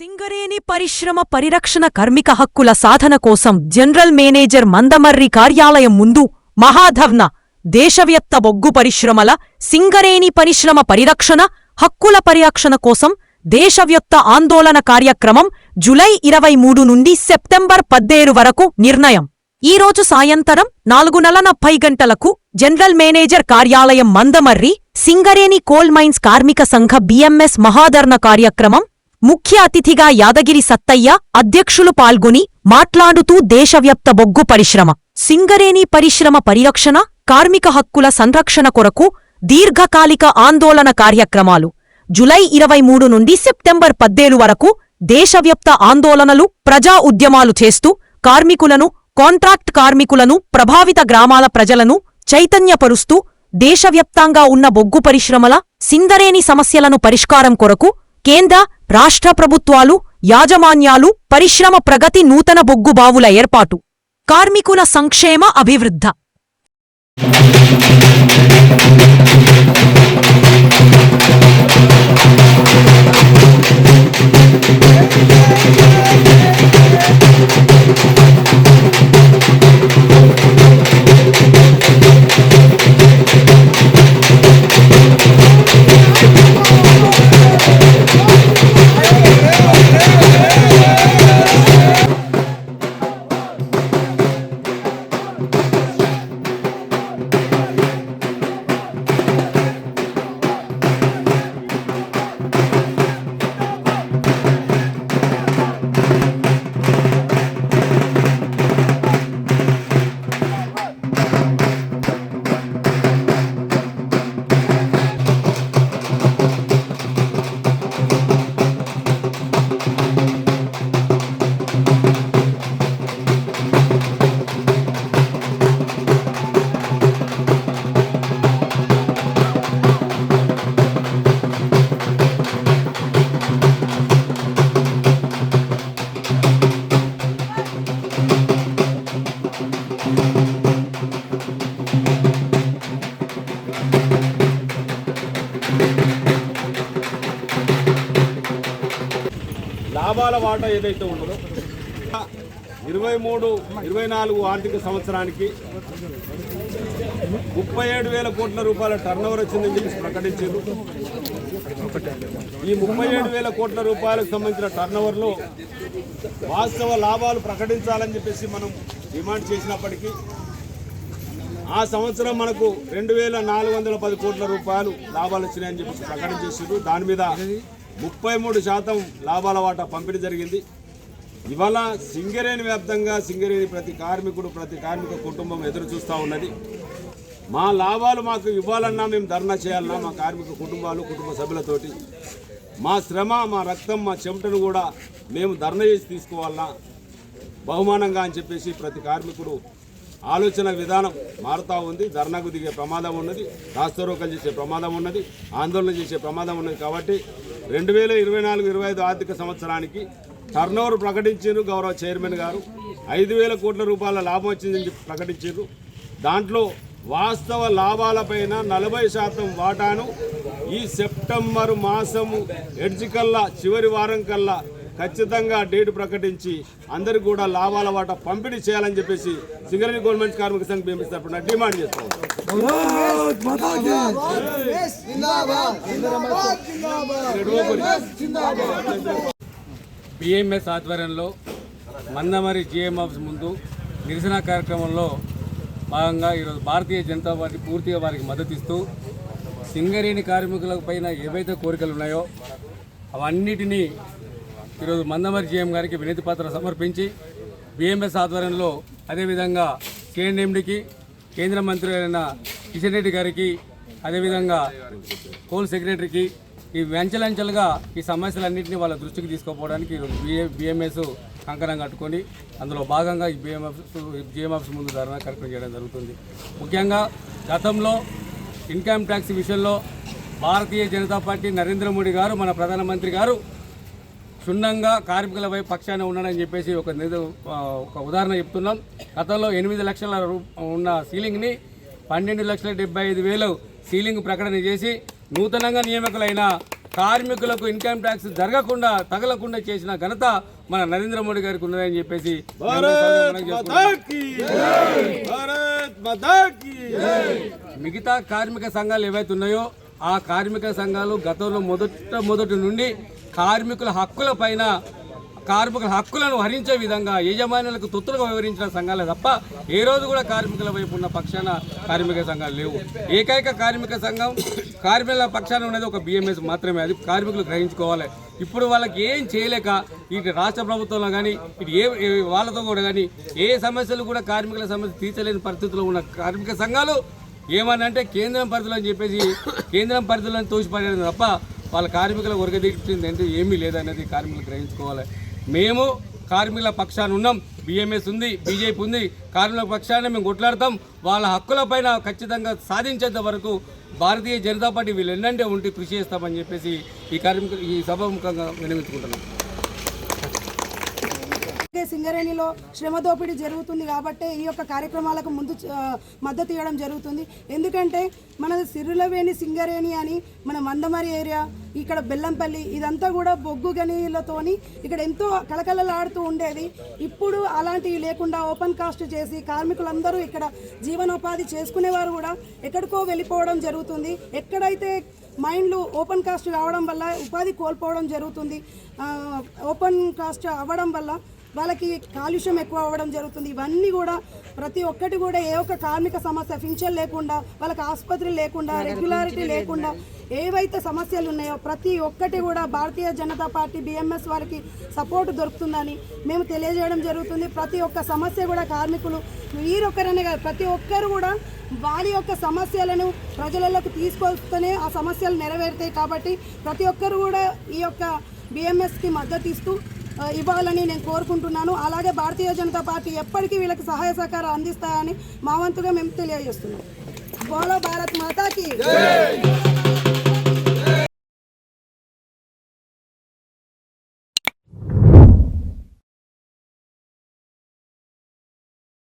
సింగరేణి పరిశ్రమ పరిరక్షణ కార్మిక హక్కుల సాధన కోసం జనరల్ మేనేజర్ మందమర్రి కార్యాలయం ముందు మహాధవ్న దేశవ్యాప్త బొగ్గు పరిశ్రమల సింగరేణి పరిశ్రమ పరిరక్షణ హక్కుల పరిరక్షణ కోసం దేశవ్యాప్త ఆందోళన కార్యక్రమం జులై ఇరవై మూడు నుండి సెప్టెంబర్ పద్దేరు వరకు నిర్ణయం. ఈ రోజు సాయంత్రం నాలుగు నెలల పై గంటలకు జనరల్ మేనేజర్ కార్యాలయం మందమర్రి సింగరేణి కోల్ మైన్స్ కార్మిక సంఘ బిఎంఎస్ మహాధర్ణ కార్యక్రమం ముఖ్య అతిథిగా యాదగిరి సత్తయ్య అధ్యక్షులు పాల్గొని మాట్లాడుతూ దేశవ్యాప్త బొగ్గు పరిశ్రమ సింగరేణి పరిశ్రమ పరిరక్షణ కార్మిక హక్కుల సంరక్షణ కొరకు దీర్ఘకాలిక ఆందోళన కార్యక్రమాలు. జులై ఇరవై మూడు నుండి సెప్టెంబర్ పద్దేలు వరకు దేశవ్యాప్త ఆందోళనలు ప్రజా ఉద్యమాలు చేస్తూ కార్మికులను కాంట్రాక్ట్ కార్మికులను ప్రభావిత గ్రామాల ప్రజలను చైతన్యపరుస్తూ దేశవ్యాప్తంగా ఉన్న బొగ్గు పరిశ్రమల సిందరేని సమస్యలను పరిష్కారం కొరకు కేంద్ర రాష్ట్ర ప్రభుత్వాలు యాజమాన్యాలు పరిశ్రమ ప్రగతి నూతన బొగ్గు బావుల ఏర్పాటు. కార్మికుల సంక్షేమ అభివృద్ధ. వాటా ఏదైతే ఉండదో ఇరవై మూడు ఇరవై నాలుగు ఆర్థిక సంవత్సరానికి ముప్పై ఏడు వేల కోట్ల రూపాయల టర్నోవర్ వచ్చిందని చెప్పి ప్రకటించారు. ఈ ముప్పై ఏడు వేల కోట్ల రూపాయలకు సంబంధించిన టర్నోవర్లో వాస్తవ లాభాలు ప్రకటించాలని చెప్పేసి మనం డిమాండ్ చేసినప్పటికీ ఆ సంవత్సరం మనకు రెండు వేల నాలుగు వందల పది కోట్ల రూపాయలు లాభాలు వచ్చినాయని చెప్పేసి ప్రకటన చేసారు దాని మీద ముప్పై మూడు శాతం లాభాల వాటా పంపిణీ జరిగింది. ఇవాళ సింగరేణి వ్యాప్తంగా సింగరేణి ప్రతి కార్మికుడు ప్రతి కార్మిక కుటుంబం ఎదురు చూస్తూ ఉన్నది. మా లాభాలు మాకు ఇవ్వాలన్నా మేము ధర్నా చేయాలన్నా మా కార్మిక కుటుంబాలు కుటుంబ సభ్యులతోటి మా శ్రమ మా రక్తం మా చెమటను కూడా మేము ధర్నా చేసి తీసుకోవాలన్నా బహుమానంగా అని చెప్పేసి ప్రతి కార్మికుడు ఆలోచన విధానం మారుతూ ఉంది. ధర్నాకు దిగే ప్రమాదం ఉన్నది. రాస్తారోకలు చేసే ప్రమాదం ఉన్నది. ఆందోళన చేసే ప్రమాదం ఉన్నది కాబట్టి రెండు వేల ఇరవై నాలుగు ఇరవై ఐదు ఆర్థిక సంవత్సరానికి టర్నోవర్ ప్రకటించారు గౌరవ చైర్మన్ గారు. ఐదు వేల కోట్ల రూపాయల లాభం వచ్చిందని చెప్పి ప్రకటించారు దాంట్లో వాస్తవ లాభాలపైన నలభై శాతం వాటాను ఈ సెప్టెంబర్ మాసము ఎడ్జికల్లా చివరి వారం కల్లా ఖచ్చితంగా డేటు ప్రకటించి అందరికి కూడా లాభాల వాటా పంపిణీ చేయాలని చెప్పేసి సింగరేణి గవర్నమెంట్ కార్మిక సంఘం బిఎంఎస్ తరఫున డిమాండ్ చేస్తాం బిఎంఎస్ ఆధ్వర్యంలో మందమరి జిఎం ఆఫీస్ ముందు నిరసన కార్యక్రమంలో భాగంగా ఈరోజు భారతీయ జనతా పార్టీ పూర్తిగా వారికి మద్దతు ఇస్తూ సింగరేణి కార్మికుల పైన ఏవైతే కోరికలు ఉన్నాయో అవన్నిటినీ ఈరోజు మందమరి జీఎం గారికి వినతి పత్రం సమర్పించి బిఎంఎస్ ఆధ్వర్యంలో అదేవిధంగా కేఎన్ఎండికి కేంద్ర మంత్రి అయిన కిషన్ రెడ్డి గారికి అదేవిధంగా కోల్ సెక్రటరీకి ఈ వెంచలంచెలుగా ఈ సమస్యలన్నింటినీ వాళ్ళ దృష్టికి తీసుకుపోవడానికి ఈరోజు బిఏ బిఎంఎస్ కంకణం కట్టుకొని అందులో భాగంగా ఈ బిఎంఎఫ్ జిఎంఎఫ్స్ ముందు ధర్నా కార్యక్రమం చేయడం జరుగుతుంది. ముఖ్యంగా గతంలో ఇన్కమ్ ట్యాక్స్ విషయంలో భారతీయ జనతా పార్టీ నరేంద్ర మోడీ గారు మన ప్రధానమంత్రి గారు క్షుణ్ణంగా కార్మికుల వైపు పక్షాన ఉన్నాడని చెప్పేసి ఒక ఒక ఉదాహరణ చెప్తున్నాం. గతంలో ఎనిమిది లక్షల ఉన్న సీలింగ్ని పన్నెండు లక్షల డెబ్బై ఐదు వేలు సీలింగ్ ప్రకటన చేసి నూతనంగా నియామకులైన కార్మికులకు ఇన్కమ్ ట్యాక్స్ జరగకుండా తగలకుండా చేసిన ఘనత మన నరేంద్ర మోడీ గారికి ఉన్నదని చెప్పేసి మిగతా కార్మిక సంఘాలు ఏవైతే ఉన్నాయో ఆ కార్మిక సంఘాలు గతంలో మొదట మొదటి నుండి కార్మికుల హక్కుల పైన కార్మికుల హక్కులను హరించే విధంగా యజమానులకు తొత్తులుగా వివరించిన సంఘాలే తప్ప ఏ రోజు కూడా కార్మికుల వైపు ఉన్న పక్షాన కార్మిక సంఘాలు లేవు. ఏకైక కార్మిక సంఘం కార్మికుల పక్షాన ఉన్నది ఒక బిఎంఎస్ మాత్రమే. అది కార్మికులు గ్రహించుకోవాలి. ఇప్పుడు వాళ్ళకి ఏం చేయలేక ఇటు రాష్ట్ర ప్రభుత్వంలో కానీ ఇటు ఏ వాళ్ళతో కూడా కానీ ఏ సమస్యలు కూడా కార్మికుల సమస్య తీర్చలేని పరిస్థితిలో ఉన్న కార్మిక సంఘాలు ఏమని అంటే కేంద్రం పరిధిలో అని చెప్పేసి కేంద్రం పరిధిలో తోసిపడేది తప్ప వాళ్ళ కార్మికుల వర్గదీక్షింది అంటే ఏమీ లేదనేది కార్మికులు గ్రహించుకోవాలి. మేము కార్మికుల పక్షాన ఉన్నాం. బిఎంఎస్ ఉంది బీజేపీ ఉంది. కార్మికుల పక్షాన మేము కొట్లాడతాం. వాళ్ళ హక్కులపైన ఖచ్చితంగా సాధించేంత వరకు భారతీయ జనతా పార్టీ వీళ్ళు ఎన్నంటే ఉంటే కృషి చేస్తామని చెప్పేసి ఈ కార్మికులు ఈ సభాముఖంగా వినియోగించుకుంటున్నాం అలాగే సింగరేణిలో శ్రమ దోపిడీ జరుగుతుంది కాబట్టి ఈ యొక్క కార్యక్రమాలకు ముందు మద్దతు ఇవ్వడం జరుగుతుంది. ఎందుకంటే మన సిరులవేణి సింగరేణి అని మన మందమరి ఏరియా ఇక్కడ బెల్లంపల్లి ఇదంతా కూడా బొగ్గు గనిలతోని ఇక్కడ ఎంతో కలకలలాడుతూ ఉండేది. ఇప్పుడు అలాంటివి లేకుండా ఓపెన్ కాస్ట్ చేసి కార్మికులందరూ ఇక్కడ జీవనోపాధి చేసుకునేవారు కూడా ఎక్కడికో వెళ్ళిపోవడం జరుగుతుంది. ఎక్కడైతే మైండ్లు ఓపెన్ కాస్ట్ రావడం వల్ల ఉపాధి కోల్పోవడం జరుగుతుంది. ఓపెన్ కాస్ట్ అవ్వడం వల్ల వాళ్ళకి కాలుష్యం ఎక్కువ అవ్వడం జరుగుతుంది. ఇవన్నీ కూడా ప్రతి ఒక్కటి కూడా ఏ ఒక్క కార్మిక సమస్య ఫింక్షన్ లేకుండా వాళ్ళకి ఆసుపత్రి లేకుండా రెగ్యులారిటీ లేకుండా ఏవైతే సమస్యలు ఉన్నాయో ప్రతి ఒక్కటి కూడా భారతీయ జనతా పార్టీ బిఎంఎస్ వారికి సపోర్ట్ దొరుకుతుందని మేము తెలియజేయడం జరుగుతుంది. ప్రతి ఒక్క సమస్య కూడా కార్మికులు వీరొక్కరనే కాదు ప్రతి ఒక్కరు కూడా వారి యొక్క సమస్యలను ప్రజలలోకి తీసుకొస్తేనే ఆ సమస్యలు నెరవేరుతాయి కాబట్టి ప్రతి ఒక్కరు కూడా ఈ యొక్క బిఎంఎస్కి మద్దతు ఇస్తూ ఇవ్వాలని నేను కోరుకుంటున్నాను. అలాగే భారతీయ జనతా పార్టీ ఎప్పటికీ వీళ్ళకి సహాయ సహకారం అందిస్తాయని మా వంతుగా మేము తెలియజేస్తున్నాం. బోలో భారత్ మాతాకి